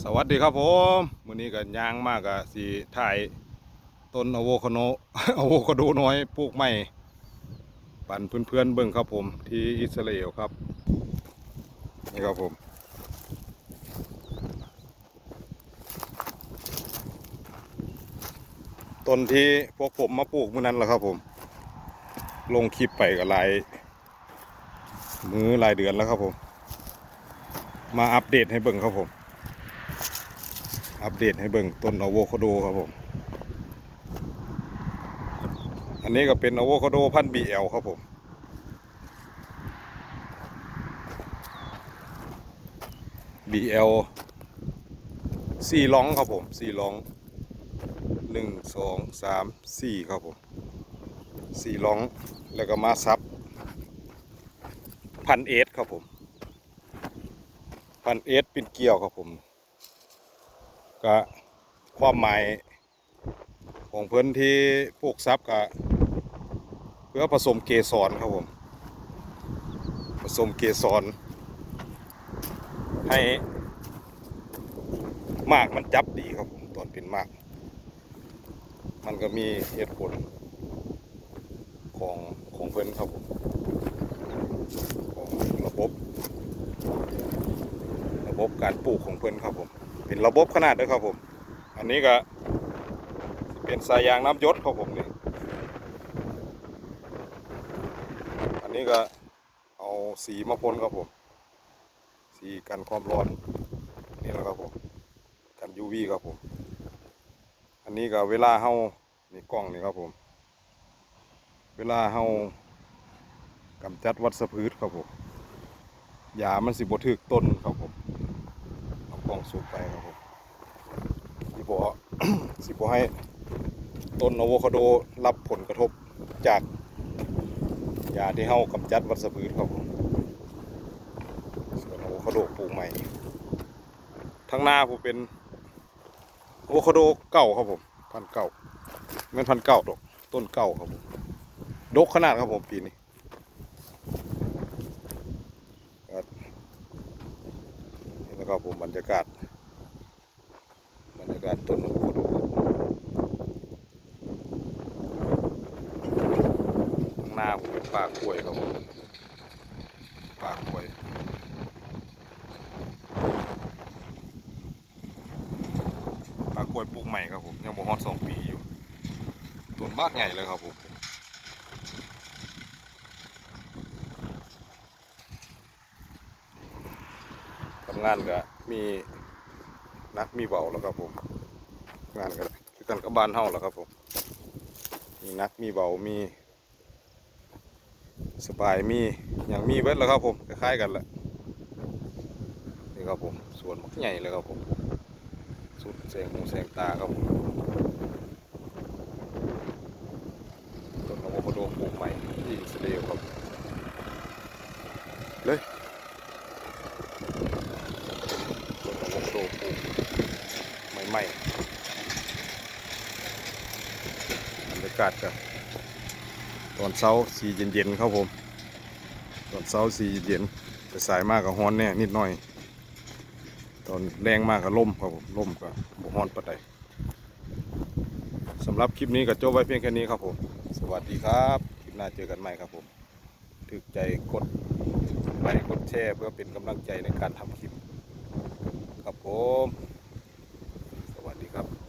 สวัสดีครับผมมื้อนี้ก็ย่างมากอะสีถ่ายต้นอะโวคาโนอะโวคาโดน้อยปลูกใหม่ ปั่นเพื่อนๆเบิ่งครับผมที่อิสราเอลครับ นี่ครับผม ต้นที่พวกผมมาปลูกเมื้อนั้นแหละครับผม ลงคลิปไปกับหลาย มือหลายเดือนแล้วครับผม มาอัปเดตให้เบิ่งครับผม อัปเดตให้เบิ่งต้นอะโวคาโดครับผม อันนี้ก็เป็นอะโวคาโดพันธุ์บีเอลครับผม BL สี่ล้องครับผมสี่ล้องหนึ่งสองสามสี่ครับผมสี่ล้องแล้วก็มาซับพันเอสครับผมพันเอสเป็นเกลียวครับผม ก็ความหมายของเพื่อนที่ปลูกซับก็เพื่อผสมเกสรครับผมผสมเกสรให้มากมันจับดีครับผมตอนเป็นมาก มันก็มีเหตุผลของของเพื่อนครับผมของระบบ ระบบการปลูกของเพื่อนครับผม เป็นระบบขนาดด้วยครับผม อันนี้ก็เป็นสายยางน้ำยศครับผมนี่อันนี้ก็เอาสีมาพ่นครับผม สีกันความร้อนนี่แหละครับผม กัน UV ครับผม อันนี้ก็เวลาเฮานี่กล้องนี่ครับผม เวลาเฮากำจัดวัชพืชครับผมยามันสิบ่ถึกต้นครับผม อากล้องสูบไปครับผมสิบ่สิบ่ให้ต้นอะโวคาโดรับผลกระทบจากยาที่เฮากำจัดวัชพืชครับผมส่วนอะโวคาโดปลูกใหม่ทางหน้าผมเป็นอะโวคาโดเก่าครับผมพันเก่าแม่นพันเก่าดอกต้นเก่าครับผมดกขนาดครับผมปีนี้ นี่นะ ครับผมบรรยากาศ บรรยากาศต้นอะโคาโดข้างหน้าผมเป็นป่ากล้วยครับผมป่ากล้วยป่ากล้วยปลูกใหม่ครับผมยังบ่ฮอดสองปีอยู่ต้นมากใหญ่เลยครับผม งานก็มีนักมีเบาแล้วครับผม งานก็คือกันกับบ้านเฮาแล้วครับผม มีนักมีเบามีสบายมีอย่างมีเบิดแล้วครับผมคล้ายๆกันแหละนี่ครับผมสวนมักใหญ่เลยครับผมสุดแสงหูแสงตาครับผมต้นอะโวคาโดปลูกใหม่ที่อิสราเอลครับเลยต้นอะโวคาโดปลูก ใหมบรรยากาศครับตอนเช้าสีเย็นๆครับผม ตอนเช้าสีเย็นแต่สายมากกับฮ้อนแน่นิดหน่อย ตอนแรงมากกับล่มครับผมล่มก็บ่ฮ้อนปานใดสำหรับคลิปนี้ก็จบไว้เพียงแค่นี้ครับผม สวัสดีครับ คลิปหน้าเจอกันใหม่ครับผมถึกใจกดไลค์กดแชร์เพื่อเป็นกำลังใจในการทำคลิปครับผม วัสดีครับ